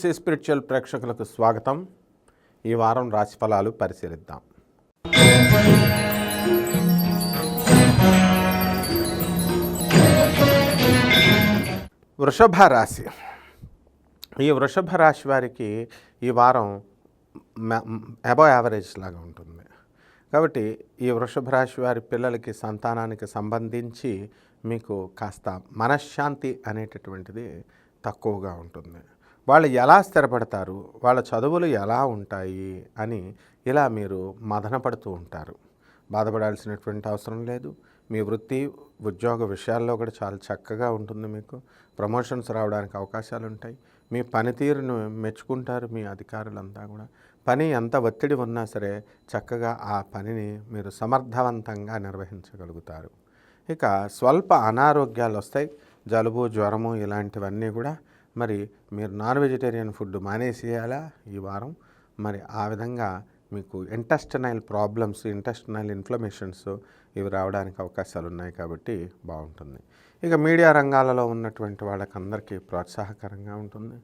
C spiritual ప్రేక్షకులకు స్వాగతం. ఈ వారం రాశి ఫలాలు పరిశీలిద్దాం. వృషభ రాశి. ఈ వృషభ రాశి వారికి ఈ వారం అబవ్ యావరేజ్ లాగా ఉంటుంది. కాబట్టి ఈ వృషభ రాశి వారి పిల్లలకి సంతానానికి సంబంధించి మీకు కాస్త మనశ్శాంతి అనేటటువంటిది తక్కువగా ఉంటుంది. వాళ్ళు ఎలా స్థిరపడతారు? వాళ్ళ చదువులు ఎలా ఉంటాయి? అని ఇలా మీరు మదనపడుతూ ఉంటారు. బాధపడాల్సినటువంటి అవసరం లేదు. మీ వృత్తి ఉద్యోగ విషయాల్లో కూడా చాలా చక్కగా ఉంటుంది మీకు. ప్రమోషన్స్ రావడానికి అవకాశాలు ఉంటాయి. మీ పనితీరును మెచ్చుకుంటారు మీ అధికారులంతా కూడా. పని ఎంత ఒత్తిడి ఉన్నా సరే చక్కగా ఆ పనిని మీరు సమర్థవంతంగా నిర్వహించగలుగుతారు. ఇక స్వల్ప అనారోగ్యాలు వస్తాయి. జలుబు జ్వరము ఇలాంటివన్నీ కూడా మరి మీరు నాన్ వెజిటేరియన్ ఫుడ్ మానేసేయాలా ఈ వారం? మరి ఆ విధంగా మీకు ఇంటెస్టనైల్ ప్రాబ్లమ్స్ ఇంటెస్టనైల్ ఇన్ఫ్లమేషన్స్ ఇవి రావడానికి అవకాశాలు ఉన్నాయి కాబట్టి బాగుంటుంది. ఇక మీడియా రంగాలలో ఉన్నటువంటి వాళ్ళకందరికీ ప్రోత్సాహకరంగా ఉంటుంది.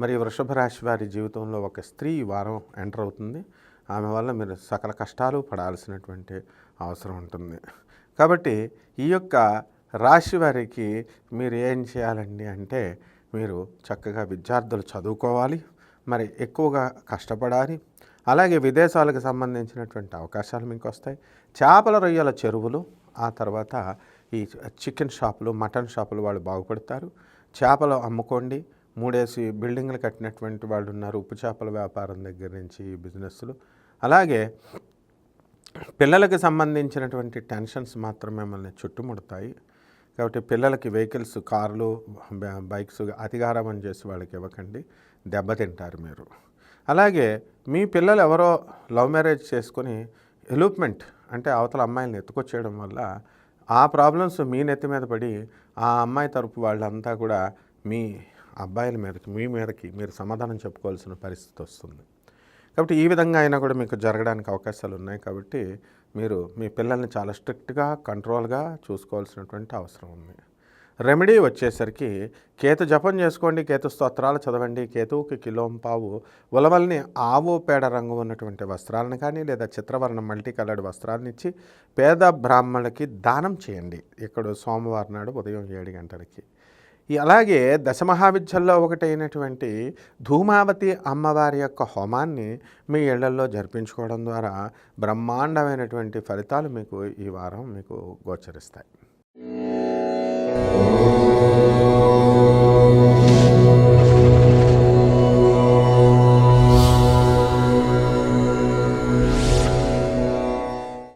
మరి వృషభ రాశి వారి జీవితంలో ఒక స్త్రీ వారం ఎంటర్ అవుతుంది. ఆమె వల్ల మీరు సకల కష్టాలు పడాల్సినటువంటి అవసరం ఉంటుంది. కాబట్టి ఈ యొక్క రాశి వారికి మీరు ఏం చేయాలండి అంటే మీరు చక్కగా విద్యార్థులు చదువుకోవాలి మరి ఎక్కువగా కష్టపడాలి. అలాగే విదేశాలకు సంబంధించినటువంటి అవకాశాలు మీకు వస్తాయి. చేపల రొయ్యల చెరువులు ఆ తర్వాత ఈ చికెన్ షాపులు మటన్ షాపులు వాళ్ళు బాగుపడతారు. చేపలు అమ్ముకోండి. మూడేసి బిల్డింగ్లు కట్టినటువంటి వాళ్ళు ఉన్నారు ఉప్పు చేపల వ్యాపారం దగ్గర నుంచి ఈ బిజినెస్లు. అలాగే పిల్లలకు సంబంధించినటువంటి టెన్షన్స్ మాత్రం మిమ్మల్ని చుట్టుముడతాయి. కాబట్టి పిల్లలకి వెహికల్స్ కార్లు బైక్స్ అతిగారామం చేసి వాళ్ళకి ఇవ్వకండి. దెబ్బతింటారు మీరు. అలాగే మీ పిల్లలు ఎవరో లవ్ మ్యారేజ్ చేసుకొని ఎలూప్మెంట్ అంటే అవతల అమ్మాయిలను ఎత్తుకొచ్చేయడం వల్ల ఆ ప్రాబ్లమ్స్ మీ నెత్తి మీద పడి ఆ అమ్మాయి తరపు వాళ్ళంతా కూడా మీ అబ్బాయిల మీదకి మీ మీదకి మీరు సమాధానం చెప్పుకోవాల్సిన పరిస్థితి వస్తుంది. కాబట్టి ఈ విధంగా అయినా కూడా మీకు జరగడానికి అవకాశాలు ఉన్నాయి కాబట్టి మీరు మీ పిల్లల్ని చాలా స్ట్రిక్ట్గా కంట్రోల్గా చూసుకోవాల్సినటువంటి అవసరం ఉంది. రెమెడీ వచ్చేసరికి కేతు జపం చేసుకోండి కేతు స్తోత్రాలు చదవండి కేతువుకి కిలోం పావు ఉలవల్ని ఆవు పేడ రంగు ఉన్నటువంటి వస్త్రాలను కానీ లేదా చిత్రవర్ణ మల్టీ కలర్డ్ వస్త్రాలను ఇచ్చి పేద బ్రాహ్మణులకి దానం చేయండి. ఇక్కడ సోమవారం నాడు ఉదయం ఏడు గంటలకి. అలాగే దశమహావిద్యల్లో ఒకటైనటువంటి ధూమావతి అమ్మవారి యొక్క హోమాన్ని మీ ఇళ్ళలో జరిపించుకోవడం ద్వారా బ్రహ్మాండమైనటువంటి ఫలితాలు మీకు ఈ వారం మీకు గోచరిస్తాయి.